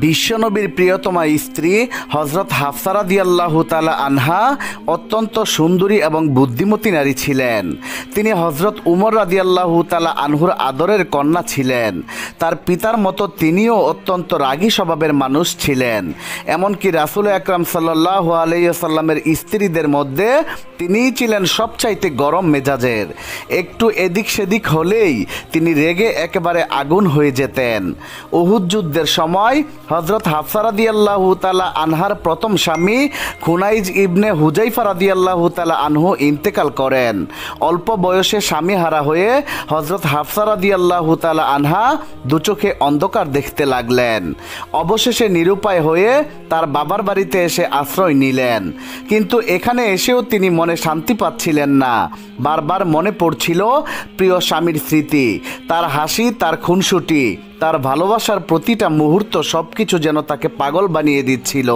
বিশ্বনবীর প্রিয়তমা স্ত্রী হজরত হাফসারা দিয়াল্লাহ তালা আনহা অত্যন্ত সুন্দরী এবং বুদ্ধিমতী নারী ছিলেন। তিনি হজরত উমর রাদিয়াল্লাহু তালা আনহুর আদরের কন্যা ছিলেন। তার পিতার মতো তিনিও অত্যন্ত রাগী স্বভাবের মানুষ ছিলেন। এমনকি রাসুল আকরাম সাল্লাহ আলাইসাল্লামের স্ত্রীদের মধ্যে তিনিই ছিলেন সবচাইতে গরম মেজাজের। একটু এদিক সেদিক হলেই তিনি রেগে একেবারে আগুন হয়ে যেতেন। উহুদ যুদ্ধের সময় হজরত হাফসারা দিয়াল্লাহু তালা আনহার প্রথম স্বামী খুনাইজ ইবনে হুজাইফা রাদিয়াল্লাহু তালা আনহু ইন্তেকাল করেন। অল্প বয়সে স্বামী হারা হয়ে হজরত হাফসারা দিয়াল্লাহু তালা আনহা দুচোখে অন্ধকার দেখতে লাগলেন। অবশেষে নিরুপায় হয়ে তার বাবার বাড়িতে এসে আশ্রয় নিলেন। কিন্তু এখানে এসেও তিনি মনে শান্তি পাচ্ছিলেন না। বারবার মনে পড়ছিল প্রিয় স্বামীর স্মৃতি, তার হাসি, তার খুনসুটি। তার ভালোবাসার প্রতিটা মুহূর্ত সব কিছু যেন তাকে পাগল বানিয়ে দিচ্ছিল।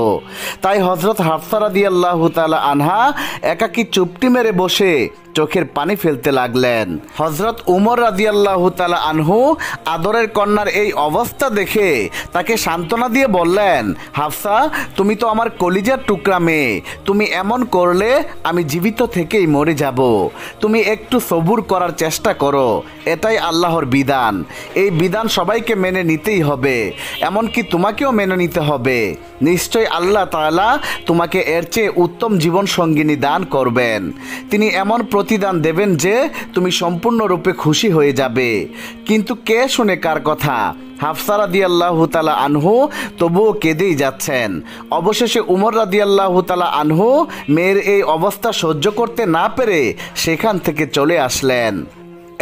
তাই হজরত হাফসারা দিয়াল্লাহ তালা আনহা একাকি চুপটি মেরে বসে চোখের পানি ফেলতে লাগলেন। হজরত উমর রাদিয়াল্লাহ তালা আনহু আদরের কন্যার এই অবস্থা দেখে তাকে সান্ত্বনা দিয়ে বললেন, হাফসা, তুমি তো আমার কলিজার টুকরা মেয়ে। তুমি এমন করলে আমি জীবিত থেকেই মরে যাব। তুমি একটু সবুর করার চেষ্টা করো। এটাই আল্লাহর বিধান। এই বিধান সবাইকে মেনে নিতেই হবে। এমনকি তোমাকেও মেনে নিতে হবে। নিশ্চয় আল্লাহ তাআলা তোমাকে এর চেয়ে উত্তম জীবন সঙ্গিনী দান করবেন। তিনি এমন প্রতিদান দেবেন যে তুমি সম্পূর্ণরূপে খুশি হয়ে যাবে। কিন্তু কে শুনে কার কথা? হাফসা রাদিয়াল্লাহ তালা আনহু তবুও কেঁদেই যাচ্ছেন। অবশেষে উমর রাদিয়াল্লাহ তালা আনহু মেয়ের এই অবস্থা সহ্য করতে না পেরে সেখান থেকে চলে আসলেন।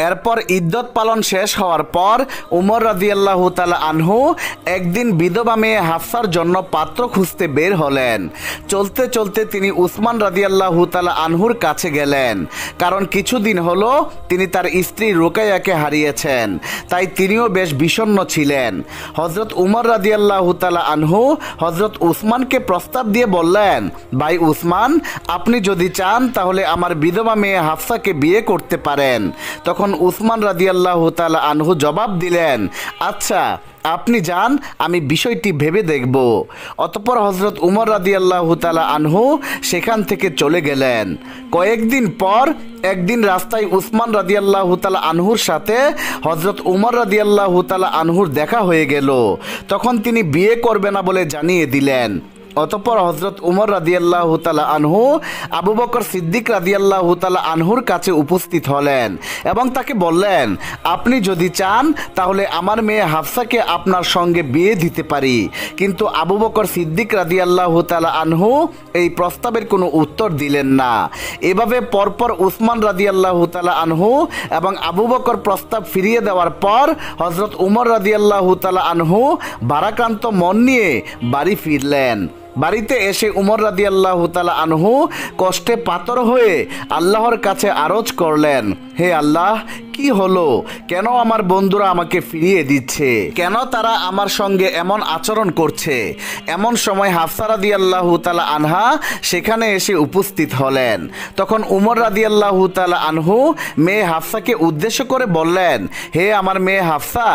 এরপর ইদ্যত পালন শেষ হওয়ার পর উমর রাদিয়াল্লাহু তালা আনহু একদিন বিধবা মেয়ে হাফসার জন্য পাত্র খুঁজতে বের হলেন। চলতে চলতে তিনি উসমান রাদিয়াল্লাহু তালা আনহুর কাছে গেলেন। কারণ কিছুদিন হলো তিনি তার স্ত্রী রোকাইয়াকে হারিয়েছেন, তাই তিনিও বেশ বিষণ্ণ ছিলেন। হজরত উমর রাদিয়াল্লাহু তালা আনহু হজরত উসমানকে প্রস্তাব দিয়ে বললেন, ভাই উসমান, আপনি যদি চান তাহলে আমার বিধবা মেয়ে হাফসাকে বিয়ে করতে পারেন। তখন উসমান রাদিয়াল্লাহু তালা আনহু জবাব দিলেন আচ্ছা আপনি যান, আমি বিষয়টি ভেবে দেখব। অতপর হজরত উমর রাদিয়াল্লাহু তালা আনহু সেখান থেকে চলে গেলেন। কয়েকদিন পর একদিন রাস্তায় উসমান রাদিয়াল্লাহু তালা আনহুর সাথে হজরত উমর রাদিয়াল্লাহু তালা আনহুর দেখা হয়ে গেল। তখন তিনি বিয়ে করবে না বলে জানিয়ে দিলেন। অতপর হজরত উমর রাদিয়াল্লাহ তালা আনহু, আবু বকর সিদ্দিক রাদিয়াল্লাহ তালা আনহুর কাছে উপস্থিত হলেন এবং তাকে বললেন, আপনি যদি চান, তাহলে আমার মেয়ে হাফসাকে আপনার সঙ্গে বিয়ে দিতে পারি। কিন্তু আবু বকর সিদ্দিক রাদিয়াল্লাহ তালা আনহু এই প্রস্তাবের কোনো উত্তর দিলেন না। এভাবে পরপর উসমান রাদিয়াল্লাহ তালা আনহু এবং আবু বকর প্রস্তাব ফিরিয়ে দেওয়ার পর হজরত উমর রাদিয়াল্লাহ তালা আনহু ভারাক্রান্ত মন নিয়ে বাড়ি ফিরলেন। বাড়িতে এসে উমর রাদি আল্লাহ তালা আনহু কষ্টে পাতর হয়ে আল্লাহর কাছে আরজ করলেন, হে আল্লাহ, কি হলো? কেন আমার বন্ধুরা আমাকে ফিরিয়ে দিচ্ছে? কেন তারা আমার সঙ্গে এমন আচরণ করছে? এমন সময় হাফসা রাদি আল্লাহ তালা আনহা সেখানে এসে উপস্থিত হলেন। তখন উমর রাদি আল্লাহ তালা আনহু মেয়ে হাফসাকে উদ্দেশ্য করে বললেন, হে আমার মেয়ে হাফসা,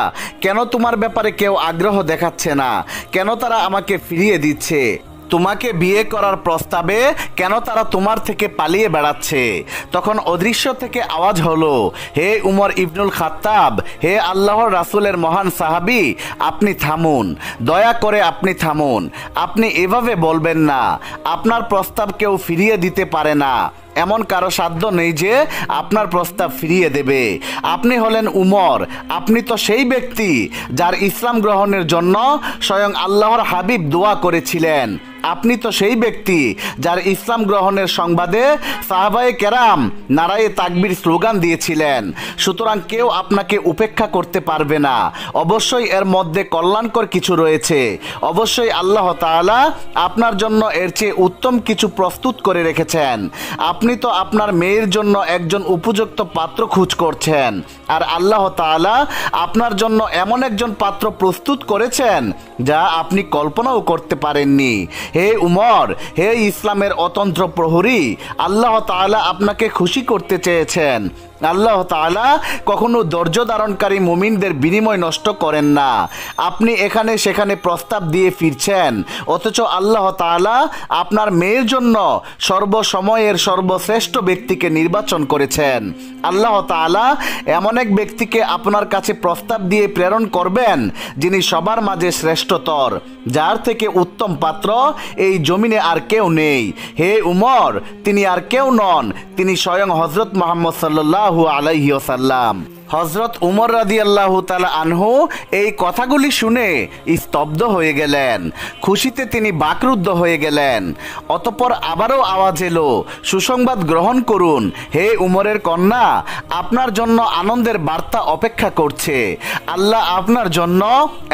কেন তোমার ব্যাপারে কেউ আগ্রহ দেখাচ্ছে না? কেন তারা আমাকে ফিরিয়ে দিচ্ছে? তোমাকে বিয়ে করার প্রস্তাবে কেন তারা তোমার থেকে পালিয়ে বেড়াচ্ছে? তখন অদৃশ্য থেকে আওয়াজ হলো, হে উমর ইবনুল খাত্তাব, হে আল্লাহর রাসুলের মহান সাহাবি, আপনি থামুন। দয়া করে আপনি থামুন। আপনি এভাবে বলবেন না। আপনার প্রস্তাব কেউ ফিরিয়ে দিতে পারে না। এমন কারও সাধ্য নেই যে আপনার প্রস্তাব ফিরিয়ে দেবে। আপনি হলেন উমর। আপনি তো সেই ব্যক্তি যার ইসলাম গ্রহণের জন্য স্বয়ং আল্লাহর হাবিব দোয়া করেছিলেন। আপনি তো সেই ব্যক্তি যার ইসলাম গ্রহণের সংবাদে সাহাবায়ে কেরাম নারায়ে তাকবির স্লোগান দিয়েছিলেন। সুতরাং কেউ আপনাকে উপেক্ষা করতে পারবে না। অবশ্যই এর মধ্যে কল্যাণকর কিছু রয়েছে। অবশ্যই আল্লাহ তাআলা আপনার জন্য এর চেয়ে উত্তম কিছু প্রস্তুত করে রেখেছেন। আপনি তো আপনার মেয়ের জন্য একজন উপযুক্ত পাত্র খোঁজ করছেন। আর আল্লাহ তালা আপনার জন্য এমন একজন পাত্র প্রস্তুত করেছেন, যা আপনি কল্পনাও করতে পারেননি। হে উমর, হে ইসলামের অতন্ত্র প্রহরী, আল্লাহ তালা আপনাকে খুশি করতে চেয়েছেন। আল্লাহ তাআলা কখনো ধৈর্য ধারণকারী মুমিনদের বিনিময় নষ্ট করেন না। আপনি এখানে সেখানে প্রস্তাব দিয়ে ফিরছেন, অথচ আল্লাহ তাআলা আপনার মেয়ের জন্য সর্বসময়ের সর্বশ্রেষ্ঠ ব্যক্তিকে নির্বাচন করেছেন। আল্লাহ তাআলা এমন এক ব্যক্তিকে আপনার কাছে প্রস্তাব দিয়ে প্রেরণ করবেন, যিনি সবার মাঝে শ্রেষ্ঠতর, যার থেকে উত্তম পাত্র এই জমিনে আর কেউ নেই। হে উমর, তিনি আর কেউ নন, তিনি স্বয়ং হজরত মোহাম্মদ সাল্লাল্লাহু আলাইহি ওসাল্লাম হজরত উমর রাদি আল্লাহ তালা আনহু এই কথাগুলি শুনে স্তব্ধ হয়ে গেলেন। খুশিতে তিনি বাকরুদ্ধ হয়ে গেলেন। অতপর আবারও আওয়াজ এলো, সুসংবাদ গ্রহণ করুন। হে উমরের কন্যা, আপনার জন্য আনন্দের বার্তা অপেক্ষা করছে। আল্লাহ আপনার জন্য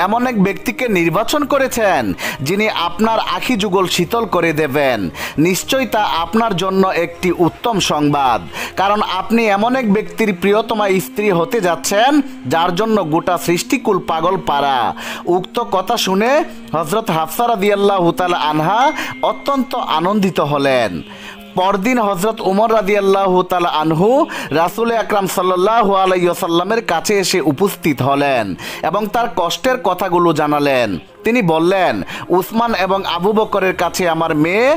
এমন এক ব্যক্তিকে নির্বাচন করেছেন, যিনি আপনার আখি যুগল শীতল করে দেবেন। নিশ্চয়ই তা আপনার জন্য একটি উত্তম সংবাদ, কারণ আপনি এমন এক ব্যক্তির প্রিয়তমা স্ত্রী হতে যাচ্ছেন, যার জন্য গোটা সৃষ্টিকুল পাগল পারা উক্ত কথা শুনে হজরত হাফসারা দিয়াল্লাহ তালা আনহা অত্যন্ত আনন্দিত হলেন। পরদিন হজরত উমর রাদি আল্লাহ তালা আনহু রাসুল আকরাম সাল্লাহ আলাইসাল্লামের কাছে এসে উপস্থিত হলেন এবং তার কষ্টের কথাগুলো জানালেন। তিনি বললেন, উসমান এবং আবু বকরের কাছে আমার মেয়ে